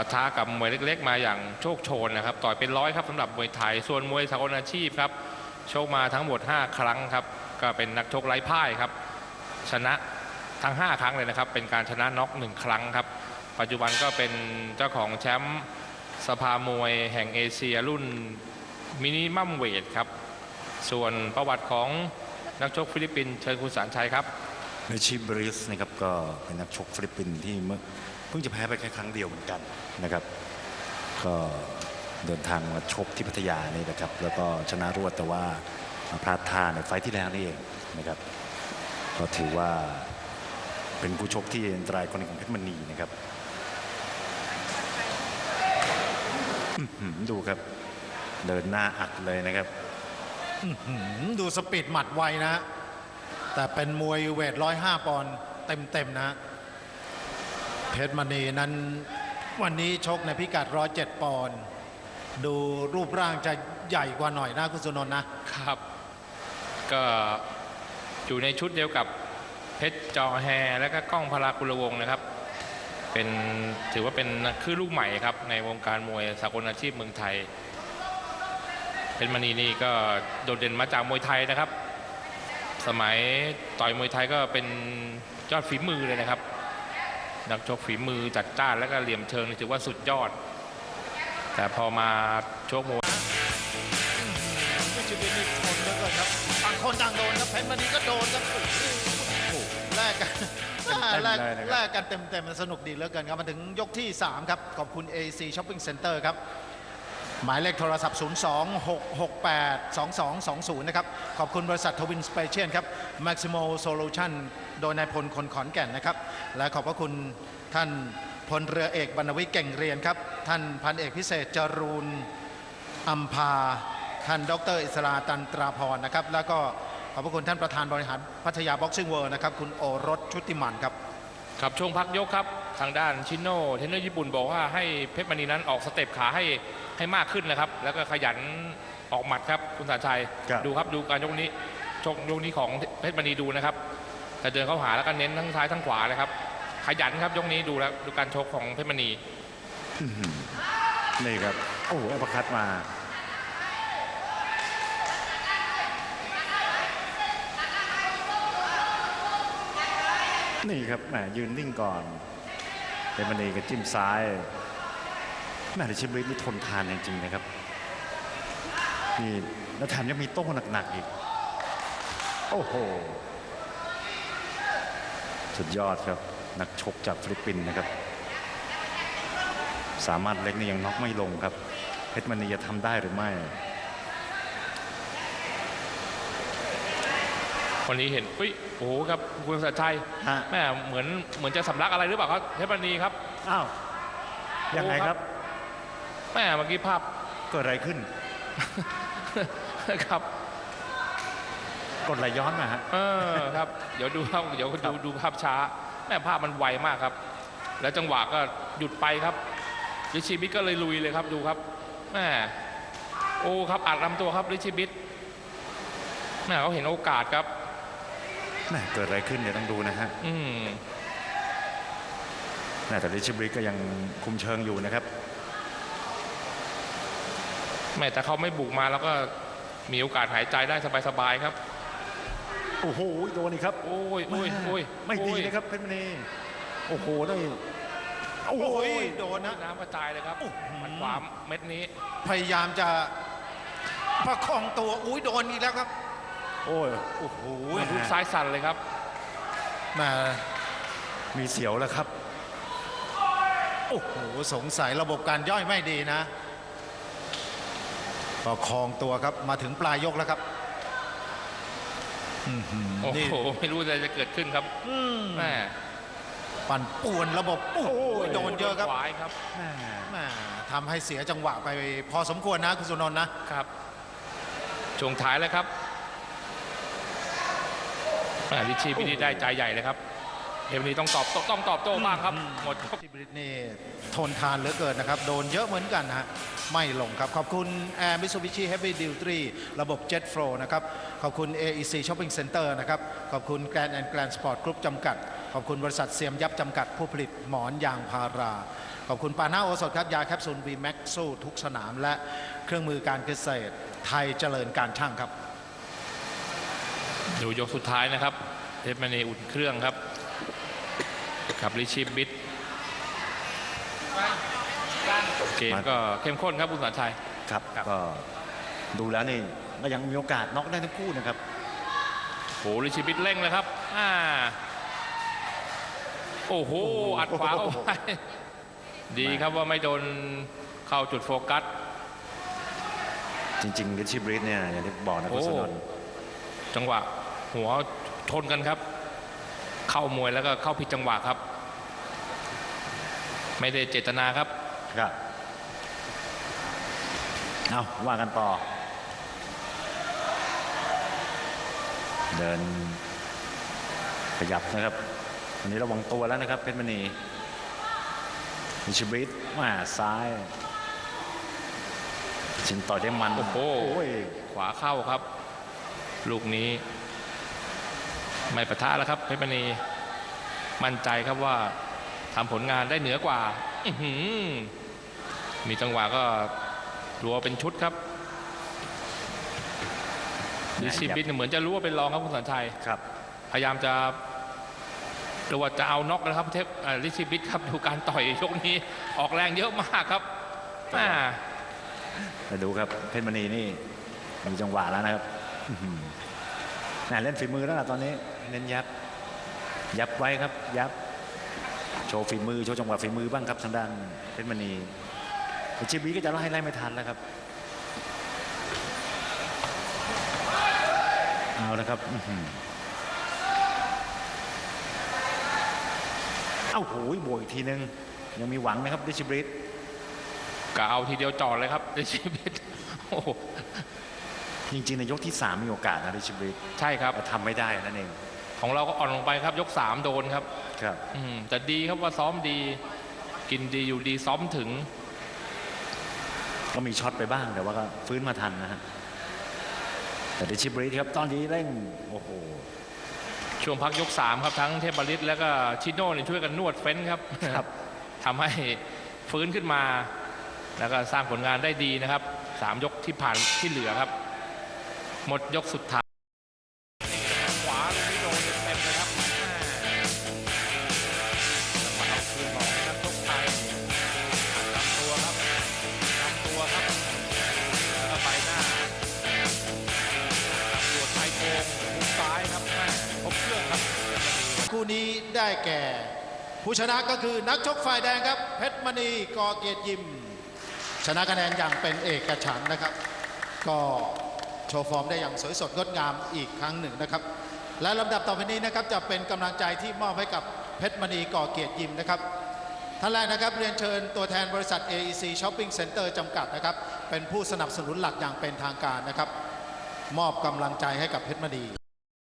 ปะทะกับมวยเล็ก ๆ มาอย่างโชคโชนนะครับ ต่อยเป็นร้อยครับสำหรับมวยไทย ส่วนมวยสากลอาชีพครับโชคมาทั้งหมด 5 ครั้งครับ ก็เป็นนักชกไร้พ่ายครับ ชนะทั้ง 5 ครั้งเลยนะครับ เป็นการชนะน็อกหนึ่งครั้งครับ ปัจจุบันก็เป็นเจ้าของแชมป์สภามวยแห่งเอเชียรุ่นมินิมัมเวทครับ ส่วนประวัติของนักชกฟิลิปปินส์เชิญคุณสารชัยครับเมชิบริสนะครับก็เป็นนักชกฟิลิปปินส์ที่เมื่อ เพิ่งจะแพ้ไปแค่ครั้งเดียวเหมือนกันนะครับ ก็เดินทางมาชกที่พัทยานี่นะครับ แล้วก็ชนะรวดแต่ว่ามาพลาดท่าในไฟท์ที่แล้วนี่เองนะครับ ก็ถือว่าเป็นผู้ชกที่อันตรายคนหนึ่งของเพชรมณีนะครับอื้อหือดูครับ เดินหน้าอัดเลยนะครับหืมดูสปีดหมัดไวนะ แต่เป็นมวยเวทร้อยห้าปอนด์เต็มๆนะ เพชรมณีนั้นวันนี้ชกในพิกัดร้อยเจ็ดปอนด์ดูรูปร่างจะใหญ่กว่าหน่อยนะคุณสุนนท์นะครับ ก็อยู่ในชุดเดียวกับเพชรจอแฮและก็กล้องพลากุลวงนะครับ เป็นถือว่าเป็นคือลูกใหม่ครับ ในวงการมวยสากลอาชีพเมืองไทยเพชรมณีนี่ก็โดดเด่นมาจากมวยไทยนะครับ สมัยต่อยมวยไทยก็เป็นยอดฝีมือเลยนะครับ นักชกฝีมือจัดจ้านและก็เหลี่ยมเชิงถือว่าสุดยอด แต่พอมาชกมวยวิชิตนี่ทนแล้วก็ครับต่างคนต่างโดนครับเพชรมณีก็โดนครับโอ้โหแลกกันเต็มๆแลกแลกกันเต็มๆมันสนุกดีเหลือเกินครับมาถึงยกที่ 3 ครับ ขอบคุณ AC Shopping Center ครับ หมายเลขโทรศัพท์ 026682220 นะครับ ขอบคุณบริษัททวินสเปเชียลครับ Maximo Solution โดยนายพลคนขอนแก่นนะครับ และขอบพระคุณท่านพลเรือเอกบรรณวิทย์เก่งเรียนครับ ท่านพันเอกพิเศษจรูนอัมพา ท่านดรอิสราตันตราพรนะครับ แล้วก็ขอบพระคุณท่านประธานบริหารพัทยาบ็อกซิ่งเวิร์นะครับ คุณโอรสชุติมันครับ ครับช่วงพักยกครับ ทางด้านชิโน่เทรนเนอร์ญี่ปุ่นบอกว่าให้เพชรมณีนั้นออกสเต็ปขาให้ให้มากขึ้นนะครับ แล้วก็ขยันออกหมัดครับคุณสารชัยครับ ดูครับดูการยกนี้ชกยกนี้ของเพชรมณีดูนะครับแต่เดินเข้าหาแล้วก็เน้นทั้งซ้ายทั้งขวาเลยครับขยันครับยกนี้ดูแล้วดูการชกของเพชรมณี นี่ครับ โอ้โหอัปคัดมานี่ครับแหมยืนนิ่งก่อน เดมณีกับจิ้มซ้ายแหมดิชิบริสนี่ทนทานจริงๆนะครับนี่แล้วแถมยังมีโต้หนักๆอีก โอ้โห สุดยอดครับ นักชกจากฟิลิปปินส์นะครับ สามารถเล็กนี่ยังน็อกไม่ลงครับ เพชรมณีจะทำได้หรือไม่ คนนี้เห็นอุ้ยโอ้โหครับคุณสารชัยฮะ แม่เหมือนเหมือนจะสำลักอะไรหรือเปล่าครับเพชรมณีครับ อ้าวยังไงครับ แม่เมื่อกี้ภาพ เกิดอะไรขึ้น ครับกดไหลย้อนมาฮะ เออครับ เดี๋ยวดูครับเดี๋ยวดูดูภาพช้า แม่ภาพมันไวมากครับ แล้วจังหวะก็หยุดไปครับลิชิบิตก็เลยลุยเลยครับดูครับแม่โอ้ครับอัดลำตัวครับลิชิบิตแม่เขาเห็นโอกาสครับ แหมเกิดอะไรขึ้นเดี๋ยวต้องดูนะฮะอืมแหมแต่ลิชิบริกก็ยังคุมเชิงอยู่นะครับแม่แต่เขาไม่บุกมาแล้วก็มีโอกาสหายใจได้สบายๆครับ โอ้โหโดนอีกครับ โอ้ยโอ้ยโอ้ยไม่ดีโอ้ยนะครับเพชรมณีโอ้โหได้โอ้โหโอ้ยโดนนะน้ำกระจายเลยครับมันขวามเม็ดนี้ พยายามจะประคองตัวอุ้ยโดนอีกแล้วครับ โอ้ยโอ้โหลูกซ้ายสั่นเลยครับแหมามีเสียวแล้วครับ โอ้โห สงสัยระบบการย่อยไม่ดีนะประคองตัวครับมาถึงปลายยกแล้วครับอื้อหือโอ้นี่โห ไม่รู้อะไรจะเกิดขึ้นครับอืมแม่ปั่นป่วนระบบโอ้โหโดนเยอะครับขวายครับแหมแหม่ทำให้เสียจังหวะไปพอสมควรนะ คุณสุนนท์นะครับ ช่วงท้ายแล้วครับแม่ ลิชชี่พิธีได้ใจใหญ่เลยครับเอมนี้ต้องตอบต้องตอบโต้บ้างครับ หมดทีบริตนี่ทนทานเหลือเกินนะครับ โดนเยอะเหมือนกันฮะไม่ลงครับ ขอบคุณ Air Mitsubishi Heavy Duty ระบบ Jet Flow นะครับ ขอบคุณ AEC Shopping Center นะครับ ขอบคุณ Grand and Grand Sport Group จำกัด ขอบคุณบริษัทเซียมยับจำกัดผู้ผลิตหมอนยางพารา ขอบคุณปานาโอสถครับยาแคปซูล V Max สู้ทุกสนามและเครื่องมือการเกษตรไทยเจริญการช่างครับ ดูยกสุดท้ายนะครับเพชรมณีอุ่นเครื่องครับกับลิชิบิดเกมก็เข้มข้นครับคุณสารชัยครับครับก็ดูแล้วนี่ก็ยังมีโอกาสน็อกได้ทั้งคู่นะครับโหลิชิบิดเร่งเลยครับอ่าโอ้โหอัดขวาเอาไว้ดีครับว่าไม่โดนเข้าจุดโฟกัส จริงๆลิชชี่บริสเนี่ยอย่างที่บอกนะโอ้คุณสนนท์จังหวะ หัวชนกันครับ เข้ามวยแล้วก็เข้าผิดจังหวะครับ ไม่ได้เจตนาครับครับเอาว่ากันต่อ เดินขยับนะครับวันนี้ระวังตัวแล้วนะครับเพชรมณีมิชิบริสมาซ้ายชิงต่อยได้มันโอ้โหยขวาเข้าครับ ลูกนี้ ไม่ประทะแล้วครับเพชรมณีมั่นใจครับว่าทำผลงานได้เหนือกว่าอื้อหือมีจังหวะก็รัวเป็นชุดครับดิชิบินเหมือนจะรู้ว่าเป็นรองครับคุณสันชัยครับ พยายามจะหรือว่าจะเอาน็อกนะครับเทปอ่าลิชิบิดครับดูการต่อยยกนี้ออกแรงเยอะมากครับอ่ามาดูครับเพชรมณีนี่มีจังหวะแล้วนะครับอื้อหือน่าเล่นฝีมือแล้วล่ะตอนนี้ เน้นยับ ยับไว้ครับ ยับ โชว์ฝีมือ โชว์จังหวะฝีมือบ้างครับทางด้านเพชรมณีแต่ชิบีก็จะไล่ไล่ไม่ทันแล้วครับ เอาละครับอื้อหือเอ้าโหยบวกอีกทีนึง ยังมีหวังนะครับดิชิบริสก็เอาทีเดียวจอดเลยครับลิชิบิดโอ้โหจริงๆในยกที่ 3 มีโอกาสนะดิชิบริสใช่ครับแต่ทำไม่ได้นั่นเอง ของเราก็อ่อนลงไปครับ ยกสามโดนครับ ครับ อืมแต่ดีครับว่าซ้อมดี กินดีอยู่ดีซ้อมถึง ก็มีช็อตไปบ้างแต่ว่าก็ฟื้นมาทันนะฮะแต่ดิชิบริสครับตอนนี้เร่งโอ้โหช่วงพักยกสามครับทั้งเทพบริตแล้วก็ชิโน่เนี่ยช่วยกันนวดเฟ้นครับครับทำให้ฟื้นขึ้นมา แล้วก็สร้างผลงานได้ดีนะครับสามยกที่ผ่านที่เหลือครับ หมดยกสุดท้าย มุมซ้ายครับแม่ครบเครื่องครับ คู่นี้ได้แก่ ผู้ชนะก็คือนักชกฝ่ายแดงครับ เพชรมณีกอเกียรติยิม ชนะคะแนนอย่างเป็นเอกฉันท์นะครับ ก็โชว์ฟอร์มได้อย่างสวยสดงดงามอีกครั้งหนึ่งนะครับ และลำดับต่อไปนี้นะครับจะเป็นกำลังใจที่มอบให้กับเพชรมณีก่อเกียรติยิมนะครับท่านแรกนะครับเรียนเชิญตัวแทนบริษัท AEC Shopping Center จำกัดนะครับ เป็นผู้สนับสนุนหลักอย่างเป็นทางการนะครับ มอบกำลังใจให้กับเพชรมณี